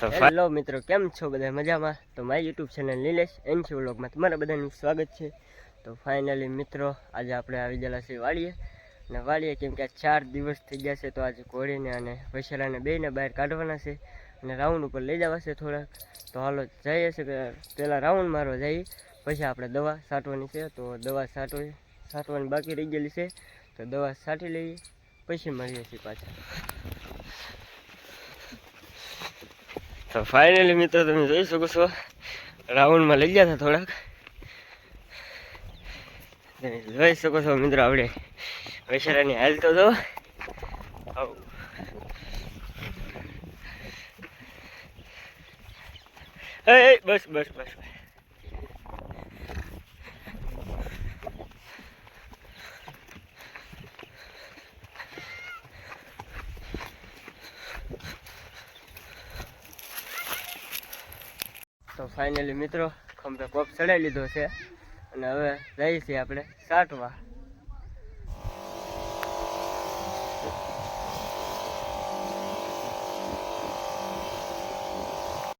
Hello મિત્રો, કેમ છો બધા મજામાં? તો મારી યુટ્યુબ ચેનલ નિલેશ એનસી વ્લોગમાં તમારા બધાનું સ્વાગત છે. તો ફાઇનલી મિત્રો, આજે આપણે આવી ગયેલા છીએ વાળીએ અને વાળીએ કેમ કે ચાર દિવસ થઈ ગયા છે, તો આજે ઘોડીને અને વૈશાલાને બેને બહાર કાઢવાના છે અને રાઉન્ડ ઉપર લઈ જવા છે થોડાક. તો હાલો જઈએ છે પહેલાં રાઉન્ડ મારવા જઈએ. પછી આપણે દવા છાંટવાની છે, તો દવા છાંટવી છાંટવાની બાકી રહી ગયેલી છે. તો દવા છાંટી લઈએ, પછી મળીએ છીએ પાછા. તો ફાઇનલી મિત્રો તમે જોઈ શકો છો. રાઉન્ડમાં લઈ ગયા હતા થોડાક. તમે જોઈ શકો છો મિત્રો આપણે વૈશારાની હાલ તો જો. આવું. એ એ, બસ બસ બસ. તો ફાઇનલી મિત્રો ખંભે કોપ ચડાવી લીધો છે. અને હવે જઈએ છીએ આપણે સાટવા